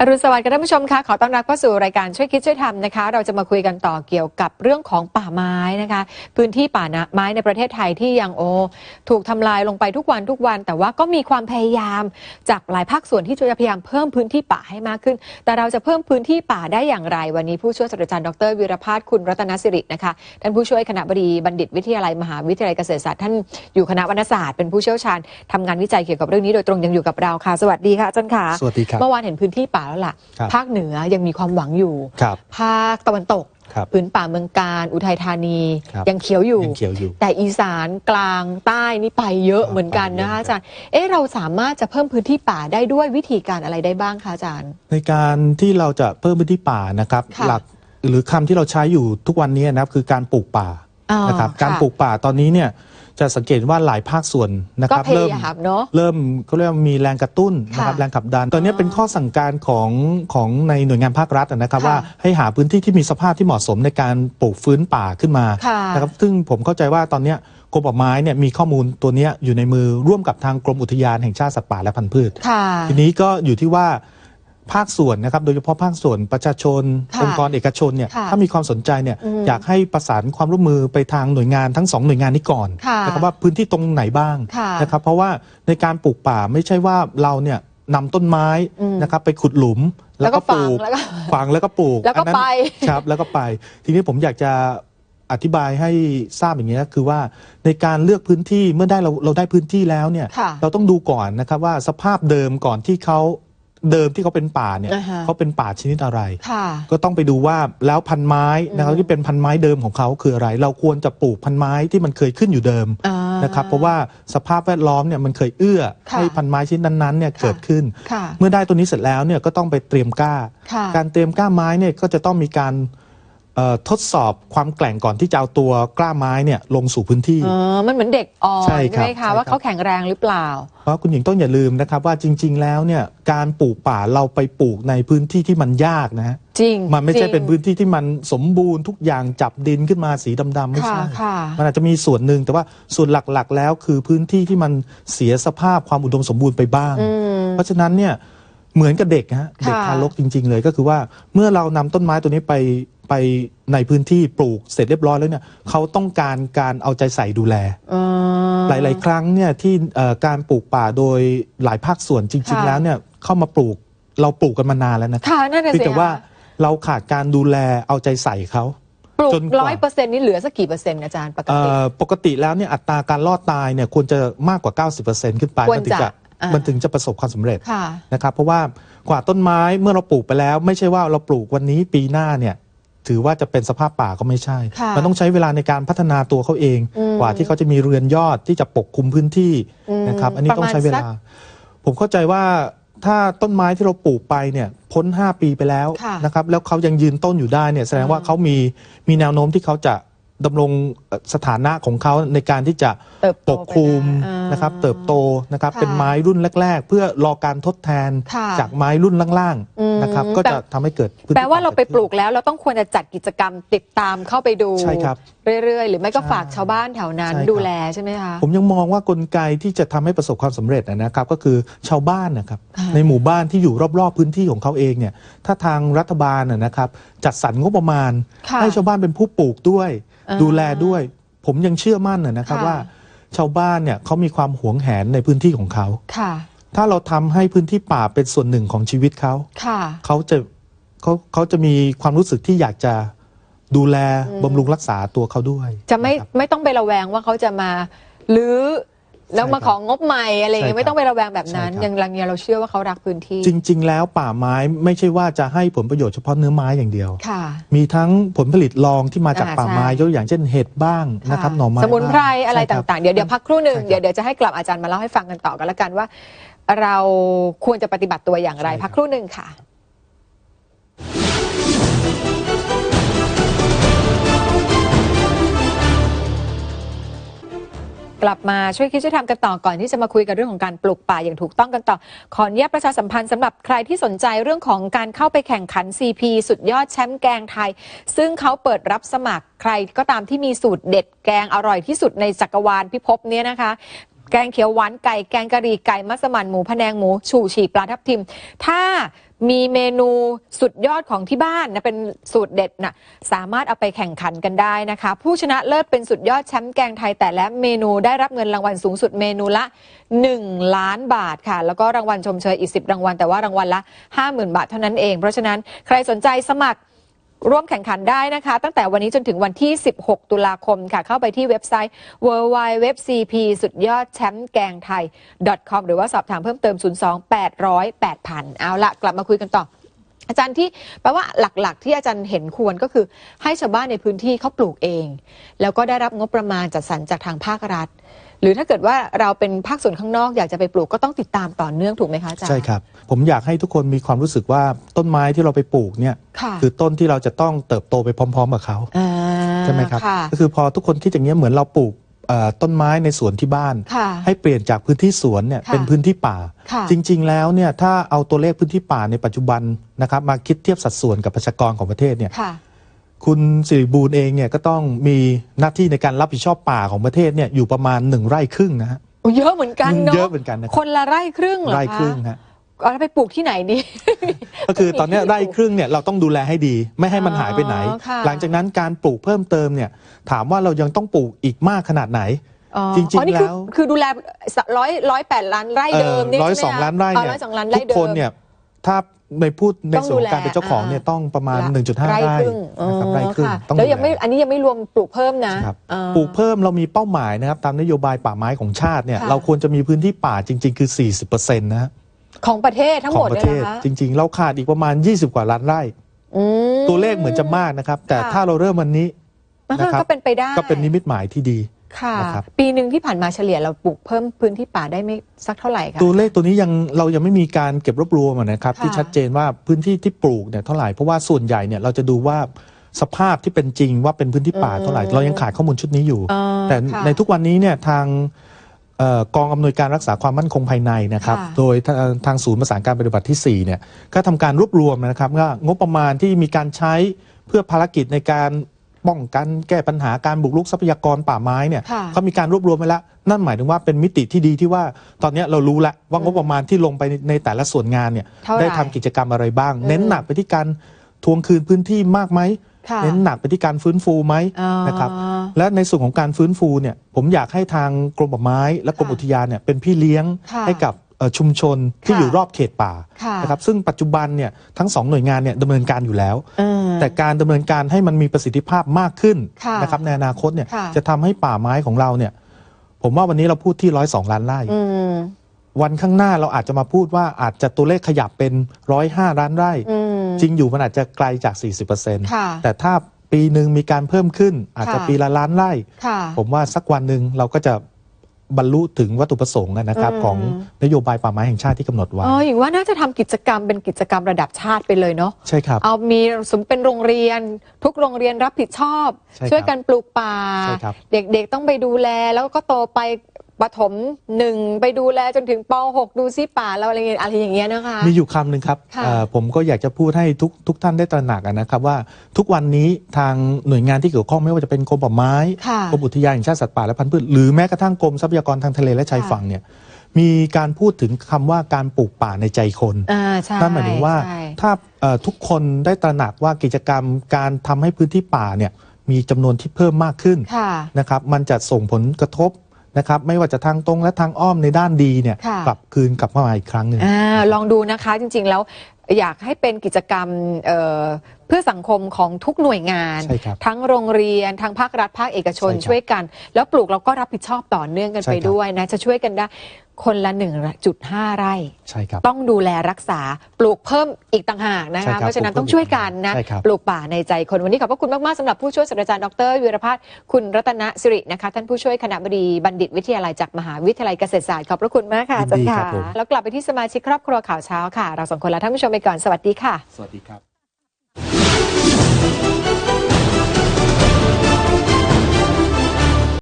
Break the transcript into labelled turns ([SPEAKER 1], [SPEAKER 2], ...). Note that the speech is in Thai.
[SPEAKER 1] อรุณสวัสดิ์ค่ะท่านผู้ชมคะขอต้อนรับเข้าสู่รายการช่วยคิดช่วยทำนะคะ เราจะมาคุยกันต่อเกี่ยวกับเรื่องของป่าไม้นะคะ พื้นที่ป่านะไม้ในประเทศไทยที่ยังโอ ถูกทำลายลงไปทุกวันทุกวัน แต่ว่าก็มีความพยายามจากหลายภาคส่วนที่จะพยายามเพิ่มพื้นที่ป่าให้มากขึ้น แต่เราจะเพิ่มพื้นที่ป่าได้อย่างไร วันนี้ผู้ช่วยศาสตราจารย์ดรวีรพาสคุณรัตนสิรินะคะท่านผู้ช่วยคณะบดีบัณฑิตวิทยาลัยมหาวิทยาลัยเกษตรศาสตร์ท่านอยู่คณะวรรณศาสตร์เป็นผู้เชี่ยวชาญทำงานวิจัยเกี่ยวกับเรื่องนี้โดยตรงยังอยู่กับเราค่ะ สวัสดีค่ะอาจารย์ค่ะ
[SPEAKER 2] สวัสดีครับ
[SPEAKER 1] เมื่อวานเห็นพื้นที่ป่าแล้วล่ะ
[SPEAKER 2] ครับ
[SPEAKER 1] ภาคเหนือยังมีความหวังอยู่
[SPEAKER 2] ครับ
[SPEAKER 1] ภาคตะวันตก
[SPEAKER 2] ครับ
[SPEAKER 1] พื้นป่าเมืองการอุทัยธานี
[SPEAKER 2] ครับ
[SPEAKER 1] ยังเขียวอยู่
[SPEAKER 2] ยังเขียวอยู่
[SPEAKER 1] แต่อีสานกลางใต้นี่ไปเยอะ
[SPEAKER 2] ครับ
[SPEAKER 1] เหมือนกันนะคะ
[SPEAKER 2] ไปเยอะ
[SPEAKER 1] อาจารย์เอ๊ะเราสามารถจะเพิ่มพื้นที่ป่าได้ด้วยวิธีการอะไรได้บ้างคะอาจารย์
[SPEAKER 2] ในการที่เราจะเพิ่มพื้นที่ป่านะครับ
[SPEAKER 1] ค่ะ
[SPEAKER 2] หลักหรือคำที่เราใช้อยู่ทุกวันนี้นะครับคือการปลูกป่า
[SPEAKER 1] อ๋อ
[SPEAKER 2] นะครับ
[SPEAKER 1] ค่ะ
[SPEAKER 2] การปลูกป่าตอนนี้เนี่ย จะสังเกตว่าหลายภาคส่วนนะ
[SPEAKER 1] ก็
[SPEAKER 2] ครับ
[SPEAKER 1] พ
[SPEAKER 2] เริ่
[SPEAKER 1] ยามยามเนาะ
[SPEAKER 2] เริ่มเขาเรียกว่ามีแรงกระตุ้นนะครับ
[SPEAKER 1] ค่ะ
[SPEAKER 2] แรงขับดัน ตอนนี้เป็นข้อสั่งการของของในหน่วยงานภาครัฐนะครับ
[SPEAKER 1] ค่ะ
[SPEAKER 2] ว่าให้หาพื้นที่ที่มีสภาพที่เหมาะสมในการปลูกฟื้นป่าขึ้นมา
[SPEAKER 1] ค่ะ
[SPEAKER 2] นะครับซึ่งผมเข้าใจว่าตอนเนี้ยกรมป่าไม้เนี่ยมีข้อมูลตัวเนี้ยอยู่ในมือร่วมกับทางกรมอุทยานแห่งชาติสัตว์ป่าและพันธุ์พืช
[SPEAKER 1] ค่ะ
[SPEAKER 2] ทีนี้ก็อยู่ที่ว่า ภาคส่วนนะครับ โดยเฉพาะภาคส่วนประชาชน
[SPEAKER 1] ค่ะ
[SPEAKER 2] องค์กรเอกชนเนี่ย
[SPEAKER 1] ค่ะ
[SPEAKER 2] ถ้ามีความสนใจเนี่ย
[SPEAKER 1] อืม
[SPEAKER 2] อยากให้ประสานความร่วมมือไปทางหน่วยงานทั้งสองหน่วยงานนี้ก่อน
[SPEAKER 1] ค่ะ
[SPEAKER 2] นะครับว่าพื้นที่ตรงไหนบ้าง
[SPEAKER 1] ค่ะ
[SPEAKER 2] นะครับเพราะว่าในการปลูกป่าไม่ใช่ว่าเราเนี่ยนำต้นไม้
[SPEAKER 1] อืม
[SPEAKER 2] นะครับไปขุดหลุม
[SPEAKER 1] แล้วก็
[SPEAKER 2] ปลูก
[SPEAKER 1] ฝังแล้วก็
[SPEAKER 2] ฝังแล้วก็ปลูก
[SPEAKER 1] แล้วก็
[SPEAKER 2] อันนั้น
[SPEAKER 1] ไป
[SPEAKER 2] ครับแล้วก็ไป ทีนี้ผมอยากจะอธิบายให้ทราบอย่างนี้ยคือว่าในการเลือกพื้นที่เมื่อได้เราเราได้พื้นที่แล้วเนี่ย
[SPEAKER 1] ค่ะ
[SPEAKER 2] เราต้องดูก่อนนะครับว่าสภาพเดิมก่อนที่เขา เดิมที่เขาเป็นป่าเนี่ย
[SPEAKER 1] อ่าฮะ
[SPEAKER 2] เขาเป็นป่าชนิดอะไร
[SPEAKER 1] ค่ะ
[SPEAKER 2] ก็ต้องไปดูว่าแล้วพันไม้นะครับ
[SPEAKER 1] อืม
[SPEAKER 2] ที่เป็นพันไม้เดิมของเขาคืออะไร เราควรจะปลูกพันไม้ที่มันเคยขึ้นอยู่เดิม
[SPEAKER 1] อ่า
[SPEAKER 2] นะครับเพราะว่าสภาพแวดล้อมเนี่ยมันเคยเอื้อ
[SPEAKER 1] ค่ะ
[SPEAKER 2] ให้พันไม้ชนิดนั้นๆเนี่ย
[SPEAKER 1] ค่ะ
[SPEAKER 2] เกิดขึ้น
[SPEAKER 1] ค่ะ
[SPEAKER 2] เมื่อได้ตัวนี้เสร็จแล้วเนี่ยก็ต้องไปเตรียมกล้า
[SPEAKER 1] ค่ะ
[SPEAKER 2] การเตรียมกล้าไม้เนี่ยก็จะต้องมีการเอ่อ ทดสอบความแกร่งก่อนที่จะเอาตัวกล้าไม้เนี่ยลงสู่พื้นที่
[SPEAKER 1] เออมันเหมือนเด็กอ่อน
[SPEAKER 2] ใช่ครับ
[SPEAKER 1] ไหม
[SPEAKER 2] ใช่ครั
[SPEAKER 1] คะ
[SPEAKER 2] บ
[SPEAKER 1] ว่าเขาแข็งแรงหรือเปล่า
[SPEAKER 2] เพราะคุณหญิงต้องอย่าลืมนะครับว่าจริง ๆ แล้วเนี่ยการปลูกป่าเราไปปลูกในพื้นที่ที่มันยากนะฮะ
[SPEAKER 1] จริง
[SPEAKER 2] มันไม่ใช่
[SPEAKER 1] จริง
[SPEAKER 2] เป็นพื้นที่ที่มันสมบูรณ์ทุกอย่างจับดินขึ้นมาสีดำๆไม่
[SPEAKER 1] ค่ะ
[SPEAKER 2] ใช่
[SPEAKER 1] ค่ะ
[SPEAKER 2] มันอาจจะมีส่วนหนึ่งแต่ว่าส่วนหลักๆ แล้วคือพื้นที่ที่มันเสียสภาพความอุดมสมบูรณ์ไปบ้าง
[SPEAKER 1] อืม
[SPEAKER 2] เพราะฉะนั้นเนี่ยเหมือนกับเด็กฮะ
[SPEAKER 1] ค่ะ
[SPEAKER 2] เด็กทารกจริง ๆ เลยก็คือว่าเมื่อเรานำต้นไม้ตัวนี้ไป ไปในพื้นที่ปลูกเสร็จเรียบร้อยแล้วเนี่ยเขาต้องการการเอาใจใส่ดูแล
[SPEAKER 1] เออ
[SPEAKER 2] หลาย ๆ ครั้งเนี่ยที่เอ่อการปลูกป่าโดยหลายภาคส่วนจริง
[SPEAKER 1] ค่ะ
[SPEAKER 2] ๆแล้วเนี่ยเข้ามาปลูกเราปลูกกันมานานแล้วนะ
[SPEAKER 1] ค่ะนั่นน่ะ
[SPEAKER 2] เพียง
[SPEAKER 1] สิ
[SPEAKER 2] แต่ว่า
[SPEAKER 1] คะ
[SPEAKER 2] เราขาดการดูแลเอาใจใส่เขา
[SPEAKER 1] ปลูก
[SPEAKER 2] จนกว่า
[SPEAKER 1] ร้อยเปอร์เซ็นต์นี่เหลือสักกี่เปอร์เซ็นต์อาจารย์ปก
[SPEAKER 2] เอ่
[SPEAKER 1] ติ
[SPEAKER 2] อปกติแล้วเนี่ยอัตราการรอดตายเนี่ยควรจะมากกว่า 90%ขึ้นไป
[SPEAKER 1] ควร
[SPEAKER 2] มันถึง
[SPEAKER 1] จะ
[SPEAKER 2] จะ
[SPEAKER 1] อ่ามั
[SPEAKER 2] มันถึงจะประสบความสำเร็จ
[SPEAKER 1] ค่ะ
[SPEAKER 2] นะครับเพราะว่ากว่าต้นไม้เมื่อเราปลูกไปแล้ว ไม่ใช่ว่าเราปลูกวันนี้ปีหน้าเนี่ย ถือว่าจะเป็นสภาพป่าก็ไม่ใช่
[SPEAKER 1] ค่ะ
[SPEAKER 2] มันต้องใช้เวลาในการพัฒนาตัวเขาเอง
[SPEAKER 1] อืม
[SPEAKER 2] กว่าที่เขาจะมีเรือนยอดที่จะปกคลุมพื้นที่
[SPEAKER 1] อืม
[SPEAKER 2] นะครับ อันนี้ต้องใช้เว
[SPEAKER 1] ประ
[SPEAKER 2] ลา
[SPEAKER 1] มาณสัก
[SPEAKER 2] ผมเข้าใจว่าถ้าต้นไม้ที่เราปลูกไปเนี่ยพ้น 5 ปีไปแล้ว
[SPEAKER 1] ค่ะ
[SPEAKER 2] นะครับ แล้วเขายังยืนต้นอยู่ได้เนี่ยแสดงว่าเขามีมีแนวโน้มที่เขาจะ ดำรงเอ่อสถานะของเขาในการที่จะ
[SPEAKER 1] เติบโต
[SPEAKER 2] ปกคลุม
[SPEAKER 1] ไปได้
[SPEAKER 2] นะครับ เติบโตนะครับ
[SPEAKER 1] ค่ะ
[SPEAKER 2] เป็นไม้รุ่นแรก ๆ เพื่อรอการทดแทน
[SPEAKER 1] ค่ะ
[SPEAKER 2] จากไม้รุ่นล่าง
[SPEAKER 1] อืม
[SPEAKER 2] ๆนะครับ ก็จะทำให้เกิดพื้นที่
[SPEAKER 1] แปลว่าเราไป
[SPEAKER 2] กิด
[SPEAKER 1] ปลูกแล้วเราต้องควรจะจัดกิจกรรมติดตามเข้าไปดู
[SPEAKER 2] ใช่ครับ
[SPEAKER 1] เรื่อยๆ หรือไม่ก็
[SPEAKER 2] ใช่
[SPEAKER 1] ฝากชาวบ้านแถวนั้น
[SPEAKER 2] ใช่ครับ
[SPEAKER 1] ดูแลใช่ไหมคะ
[SPEAKER 2] ผมยังมองว่ากลไกที่จะทำให้ประสบความสำเร็จนะครับ ก็คือชาวบ้านนะครับ
[SPEAKER 1] ค่ะ
[SPEAKER 2] ในหมู่บ้านที่อยู่รอบๆพื้นที่ของเขาเองเนี่ยถ้าทางรัฐบาลนะนะครับจัดสรรงบประมาณ
[SPEAKER 1] ค่ะ
[SPEAKER 2] ให้ชาวบ้านเป็นผู้ปลูกด้วย
[SPEAKER 1] อ่า
[SPEAKER 2] ดูแลด้วย ผมยังเชื่อมั่นนะนะครับ
[SPEAKER 1] ค่ะ
[SPEAKER 2] ว่า ชาวบ้านเนี่ยเขามีความหวงแหนในพื้นที่ของเขา
[SPEAKER 1] ค่ะ
[SPEAKER 2] ถ้าเราทำให้พื้นที่ป่าเป็นส่วนหนึ่งของชีวิตเขา
[SPEAKER 1] ค่ะ
[SPEAKER 2] เขาจะเขาเขาจะมีความรู้สึกที่อยากจะดูแล
[SPEAKER 1] อืม
[SPEAKER 2] บำรุงรักษาตัวเขาด้วย
[SPEAKER 1] จะไม่
[SPEAKER 2] นครับ
[SPEAKER 1] ไม่ต้องไประแวงว่าเขาจะมาลื้อ แล้วมา
[SPEAKER 2] ใช่ครับ
[SPEAKER 1] ของงบใหม่อะไรอย่างเงี้ย
[SPEAKER 2] ใช่ครับ
[SPEAKER 1] ไม่ต้องไประแวงแบบนั้น
[SPEAKER 2] ใช่ครับ
[SPEAKER 1] อย่างรังเนียเราเชื่อว่าเขารักพื้นที่
[SPEAKER 2] จริง ๆ แล้วป่าไม้ไม่ใช่ว่าจะให้ผลประโยชน์เฉพาะเนื้อไม้อย่างเดียว
[SPEAKER 1] ค่ะ
[SPEAKER 2] มีทั้งผลผลิตรองที่มาจาก
[SPEAKER 1] อ่า
[SPEAKER 2] ป่าไม้
[SPEAKER 1] ใช่
[SPEAKER 2] ยกตัวอย่างเช่นเห็ดบ้างนะครับหน่อไม้
[SPEAKER 1] สมุนไพร
[SPEAKER 2] บ้าง
[SPEAKER 1] อะไร
[SPEAKER 2] ใช่คบ
[SPEAKER 1] ต่างๆ เดี๋ยวเดี๋ยวพักครู่หนึ่ง
[SPEAKER 2] ใช่ครับ
[SPEAKER 1] เดี๋ยวเดี๋ยวจะให้กลับอาจารย์มาเล่าให้ฟังกันต่อกันละกันว่า เราควรจะปฏิบัติตัวอย่างไร
[SPEAKER 2] ใช่ครับ
[SPEAKER 1] พักครู่หนึ่งค่ะ กลับมาช่วยคิดช่วยทำกันต่อก่อนที่จะมาคุยกันเรื่องของการปลูกป่าอย่างถูกต้องกันต่อ ขออนุญาตประชาสัมพันธ์สำหรับใครที่สนใจเรื่องของการเข้าไปแข่งขัน CP สุดยอดแชมป์แกงไทย ซึ่งเขาเปิดรับสมัครใครก็ตามที่มีสูตรเด็ดแกงอร่อยที่สุดในจักรวาลพิภพเนี้ยนะคะ แกงเขียวหวานไก่แกงกะหรี่ไก่มัสมั่นหมูพะแนงหมูฉู่ฉี่ปลาทับทิม ถ้ามีเมนูสุดยอดของที่บ้านนะเป็นสูตรเด็ดนะสามารถเอาไปแข่งขันกันได้นะคะ ผู้ชนะเลิศเป็นสุดยอดแชมป์แกงไทยแต่และเมนูได้รับเงินรางวัลสูงสุดเมนูละ 1 ล้านบาทค่ะ แล้วก็รางวัลชมเชยอีก 10 รางวัลแต่ว่ารางวัลละ 50,000 บาทเท่านั้นเอง เพราะฉะนั้นใครสนใจสมัคร ร่วมแข่งขันได้นะคะ ตั้งแต่วันนี้จนถึงวันที่ 16 ตุลาคมค่ะ เข้าไปที่เว็บไซต์ w w w c p สุดยอดแชมป์แกงไทย .com หรือว่าสอบถามเพิ่มเติม 02 800 8000 เอาละกลับมาคุยกันต่อ อาจารย์ที่แปลว่าหลักๆ ที่อาจารย์เห็นควรก็คือ ให้ชาวบ้านในพื้นที่เขาปลูกเอง แล้วก็ได้รับงบประมาณจัดสรรจากทางภาครัฐ หรือถ้าเกิดว่าเราเป็นภาคส่วนข้างนอกอยากจะไปปลูกก็ต้องติดตามต่อเนื่องถูกไหมคะอาจารย์
[SPEAKER 2] ใช่ครับ ผมอยากให้ทุกคนมีความรู้สึกว่าต้นไม้ที่เราไปปลูกเนี่ย
[SPEAKER 1] ค่ะ
[SPEAKER 2] คือต้นที่เราจะต้องเติบโตไปพร้อม ๆ กับเขา
[SPEAKER 1] อ่า
[SPEAKER 2] ใช่ไหมครับ
[SPEAKER 1] ค่ะ
[SPEAKER 2] ก็คือพอทุกคนคิดอย่างนี้ยเหมือนเราปลูกเอ่อต้นไม้ในสวนที่บ้าน
[SPEAKER 1] ค่ะ
[SPEAKER 2] ให้เปลี่ยนจากพื้นที่สวนเนี่ย
[SPEAKER 1] ค่ะ
[SPEAKER 2] เป็นพื้นที่ป่า
[SPEAKER 1] ค่ะ
[SPEAKER 2] จริง ๆ แล้วเนี่ยถ้าเอาตัวเลขพื้นที่ป่าในปัจจุบันนะครับมาคิดเทียบสัดส่วนกับประชากรของประเทศเนี่ย
[SPEAKER 1] ค่ะ
[SPEAKER 2] คุณสิริบูลเองเนี่ยก็ต้องมีหน้าที่ในการรับผิดชอบป่าของประเทศเนี่ยอยู่ประมาณหนึ่งไร่ครึ่งนะฮะ
[SPEAKER 1] โอ้เยอะเหมือนกันเนาะ
[SPEAKER 2] เยอะเหมือนกันนะครับ
[SPEAKER 1] คนละไร่ครึ่งเหรอคะ
[SPEAKER 2] ไร่ครึ่งฮะ
[SPEAKER 1] เอาแล้วไปปลูกที่ไหนดี
[SPEAKER 2] ก็คือตอนเนี้ยไร่ครึ่งเนี่ยเราต้องดูแลให้ดี ไม่ให้มันหายไปไหน
[SPEAKER 1] อ๋อค่ะ
[SPEAKER 2] หลังจากนั้นการปลูกเพิ่มเติมเนี่ยถามว่าเรายังต้องปลูกอีกมากขนาดไหน
[SPEAKER 1] อ๋อ
[SPEAKER 2] จริงๆ
[SPEAKER 1] อ๋อนี่คือ
[SPEAKER 2] แล้ว
[SPEAKER 1] คือดูแลร้อยร้อยแปดล้านไร่เดิมนี่
[SPEAKER 2] ร้อย
[SPEAKER 1] ใช่
[SPEAKER 2] สอง
[SPEAKER 1] ไหมคะ
[SPEAKER 2] ล้านไร่
[SPEAKER 1] อ๋อ
[SPEAKER 2] เนี่ย
[SPEAKER 1] ร้อยสองล้านไร่
[SPEAKER 2] ทุก
[SPEAKER 1] เดิม
[SPEAKER 2] คนเนี่ยถ้า ในพูดใน
[SPEAKER 1] ต้อง
[SPEAKER 2] ส่วน
[SPEAKER 1] ดู
[SPEAKER 2] ของการ
[SPEAKER 1] แล
[SPEAKER 2] เป็นเจ้าของเนี่ย
[SPEAKER 1] อ่า
[SPEAKER 2] ต้องประมาณ
[SPEAKER 1] ละ
[SPEAKER 2] 1.5 ไร่
[SPEAKER 1] ครึ่ง
[SPEAKER 2] นะครับไร่ครึ่ง
[SPEAKER 1] ค่ะ
[SPEAKER 2] ต้อง
[SPEAKER 1] แล้ว
[SPEAKER 2] ดู
[SPEAKER 1] ยังไม่
[SPEAKER 2] แล
[SPEAKER 1] อันนี้ยังไม่รวมปลูกเพิ่มนะครับอ่า
[SPEAKER 2] ปลูกเพิ่มเรามีเป้าหมายนะครับ ตามนโยบายป่าไม้ของชาติเนี่ย
[SPEAKER 1] ค่ะ
[SPEAKER 2] เราควรจะมีพื้นที่ป่าจริง ๆ คือ 40%นะฮะ
[SPEAKER 1] ของประเทศทั้ง
[SPEAKER 2] ข
[SPEAKER 1] ห
[SPEAKER 2] อ
[SPEAKER 1] ม
[SPEAKER 2] ง
[SPEAKER 1] ด
[SPEAKER 2] ป
[SPEAKER 1] เล
[SPEAKER 2] ระ
[SPEAKER 1] ย
[SPEAKER 2] เทศ
[SPEAKER 1] นะคะ
[SPEAKER 2] จริง ๆ เราขาดอีกประมาณ 20 กว่าล้านไร่
[SPEAKER 1] อืม
[SPEAKER 2] ตัวเลขเหมือนจะมากนะครับ แต่
[SPEAKER 1] ค่ะ
[SPEAKER 2] ถ้าเราเริ่มวันนี้
[SPEAKER 1] อ่า
[SPEAKER 2] นะครับ
[SPEAKER 1] ก็เป็นไปได้
[SPEAKER 2] ก็เป็นนิมิตหมายที่ดี
[SPEAKER 1] ค่ะ
[SPEAKER 2] นะครับ
[SPEAKER 1] ปีหนึ่งที่ผ่านมาเฉลี่ยเราปลูกเพิ่มพื้นที่ป่าได้ไม่สักเท่าไหร่คะ
[SPEAKER 2] ตัวเลขตัวนี้ยังเรายังไม่มีการเก็บรวบรวมอะนะครับ
[SPEAKER 1] ค่ะ
[SPEAKER 2] ที่ชัดเจนว่าพื้นที่ที่ปลูกเนี่ยเท่าไหร่เพราะว่าส่วนใหญ่เนี่ยเราจะดูว่าสภาพที่เป็นจริงว่าเป็นพื้นที่ป่าเท่าไหร่ เรายังขาดข้อมูลชุดนี้อยู่
[SPEAKER 1] อ่า
[SPEAKER 2] แต่
[SPEAKER 1] ค่ะ
[SPEAKER 2] ในทุกวันนี้เนี่ยทางเอ่อกองอำนวยการรักษาความมั่นคงภายในนะครับ
[SPEAKER 1] ค่ะ
[SPEAKER 2] โดยทางทางศูนย์ประสานการปฏิบัติที่4เนี่ยก็ทำการรวบรวมนะครับว่างบประมาณที่มีการใช้เพื่อภารกิจในการ ป้องกันแก้ปัญหาการบุกรุกทรัพยากรป่าไม้เนี่ย
[SPEAKER 1] ค่ะ
[SPEAKER 2] เขามีการรวบรวมไว้แล้ว นั่นหมายถึงว่าเป็นมิติที่ดีที่ว่าตอนเนี้ยเรารู้แล้วว่างบประมาณที่ลงไปในในแต่ละส่วนงานเนี่ย
[SPEAKER 1] เท่าไหร่
[SPEAKER 2] ได้ทำกิจกรรมอะไรบ้าง
[SPEAKER 1] อืม
[SPEAKER 2] เน้นหนักไปที่การทวงคืนพื้นที่มากไหม
[SPEAKER 1] ค่ะ
[SPEAKER 2] เน้นหนักไปที่การฟื้นฟูไหม
[SPEAKER 1] อ๋อ
[SPEAKER 2] นะครับและในส่วนของการฟื้นฟูเนี่ยผมอยากให้ทางกรมป่าไม้และกรม
[SPEAKER 1] ค่ะ
[SPEAKER 2] อุทยานเนี่ยเป็นพี่เลี้ยง
[SPEAKER 1] ค่ะ
[SPEAKER 2] ให้กับเอ่อ ชุมชนที่
[SPEAKER 1] ค่ะ
[SPEAKER 2] อยู่รอบเขตป่า
[SPEAKER 1] ค่ะ
[SPEAKER 2] นะครับซึ่งปัจจุบันเนี่ยทั้งสองหน่วยงานเนี่ยดำเนินการอยู่แล้ว
[SPEAKER 1] อืม
[SPEAKER 2] แต่การดำเนินการให้มันมีประสิทธิภาพมากขึ้น
[SPEAKER 1] ค่ะ
[SPEAKER 2] นะครับในอนาคตเนี่ย
[SPEAKER 1] ค่ะ
[SPEAKER 2] จะทำให้ป่าไม้ของเราเนี่ยผมว่าวันนี้เราพูดที่ร้อยสองล้านไร่
[SPEAKER 1] อืม
[SPEAKER 2] วันข้างหน้าเราอาจจะมาพูดว่าอาจจะตัวเลขขยับเป็นร้อยห้าล้านไร่
[SPEAKER 1] อืม
[SPEAKER 2] จริงอยู่มันอาจจะไกลจาก 40%
[SPEAKER 1] ค่ะ
[SPEAKER 2] แต่ถ้าปีหนึ่งมีการเพิ่มขึ้น อาจจะ
[SPEAKER 1] ค่ะ
[SPEAKER 2] ปีละล้านไร่
[SPEAKER 1] ค่ะ
[SPEAKER 2] ผมว่าสักวันหนึ่งเราก็จะ บรรลุถึงวัตถุประสงค์นะครับ
[SPEAKER 1] อืม
[SPEAKER 2] ของนโยบายป่าไม้แห่งชาติที่กำหนดไว้
[SPEAKER 1] อ๋ออย่างว่าน่าจะทำกิจกรรมเป็นกิจกรรมระดับชาติไปเลยเนาะ
[SPEAKER 2] ใช่ครับ
[SPEAKER 1] เอามีสมเป็นโรงเรียน ทุกโรงเรียนรับผิดชอบ
[SPEAKER 2] ใช่ครับ
[SPEAKER 1] ช่วยกันปลูกป่า
[SPEAKER 2] ใช่ครับ
[SPEAKER 1] เด็กๆต้องไปดูแลแล้วก็โตไป ปฐมหนึ่งไปดูแลจนถึงป .6 ดูซิป่าแล้วอะไรอย่างเงี้ยอะไรอย่างเงี้ยนะคะ
[SPEAKER 2] มีอยู่คำหนึ่งครับ
[SPEAKER 1] ค่ะ
[SPEAKER 2] เอ่อผมก็อยากจะพูดให้ทุกทุกท่านได้ตระหนักอะนะครับว่าทุกวันนี้ทางหน่วยงานที่เกี่ยวข้องไม่ว่าจะเป็นกรมป่าไม้
[SPEAKER 1] ค่ะ
[SPEAKER 2] กรมอุทยานแห่งชาติสัตว์ป่าและพันธุ์พืชหรือแม้กระทั่งกรมทรัพยากรทางทะเลและชาย
[SPEAKER 1] ค่ะ
[SPEAKER 2] ฝั่งเนี่ยมีการพูดถึงคำว่าการปลูกป่าในใจคน
[SPEAKER 1] อ่าใช่
[SPEAKER 2] นั่นหมายถึงว่า
[SPEAKER 1] ใช่
[SPEAKER 2] ถ้าเอ่อทุกคนได้ตระหนักว่ากิจกรรมการทำให้พื้นที่ป่าเนี่ยมีจำนวนที่เพิ่มมากขึ้น
[SPEAKER 1] ค่ะ
[SPEAKER 2] นะครับมันจะส่งผลกระทบ นะครับไม่ว่าจะทางตรงและทางอ้อมในด้านดีเนี่ย
[SPEAKER 1] ค่ะ
[SPEAKER 2] กลับคืนกลับมาอีกครั้งหนึ่ง
[SPEAKER 1] อ่าลองดูนะคะจริงๆแล้วอยากให้เป็นกิจกรรมเอ่อเพื่อสังคมของทุกหน่วยงาน
[SPEAKER 2] ใช่ครับ
[SPEAKER 1] ทั้งโรงเรียน ทั้งภาครัฐภาคเอกชน
[SPEAKER 2] ใช่ครับ
[SPEAKER 1] ช่วยกัน แล้วปลูกเราก็รับผิดชอบต่อเนื่องกัน
[SPEAKER 2] ใช่
[SPEAKER 1] ไป
[SPEAKER 2] ครับ
[SPEAKER 1] ด้วยนะจะช่วยกันได้ คนละ 1.5 ไร่
[SPEAKER 2] ใช่ครับ
[SPEAKER 1] ต้องดูแลรักษาปลูกเพิ่มอีกต่างหากนะ
[SPEAKER 2] ใช่
[SPEAKER 1] คะ
[SPEAKER 2] ครับ
[SPEAKER 1] เพราะฉะนั้น
[SPEAKER 2] ปลูก
[SPEAKER 1] ต้องช่วยกันนะ
[SPEAKER 2] ใช่ครับ
[SPEAKER 1] ปลูกป่าในใจคนวันนี้ขอบพระคุณมาก ๆสำหรับผู้ช่วยศาสตราจารย์ดรวีรพัฒน์คุณรัตนสิรินะคะ ท่านผู้ช่วยคณะบดีบัณฑิตวิทยาลัยจากมหาวิทยาลัยเกษตรศาสตร์ขอบพระคุณมากค่ะอาจารย์
[SPEAKER 2] ยินดีครั
[SPEAKER 1] ค่ะ
[SPEAKER 2] บผม
[SPEAKER 1] แล้วกลับไปที่สมาชิกครอบครัวข่าวเช้าค่ะ เราสองคนลาท่านผู้ชมไปก่อนสวัสดีค่ะ
[SPEAKER 2] สวัสดีครับ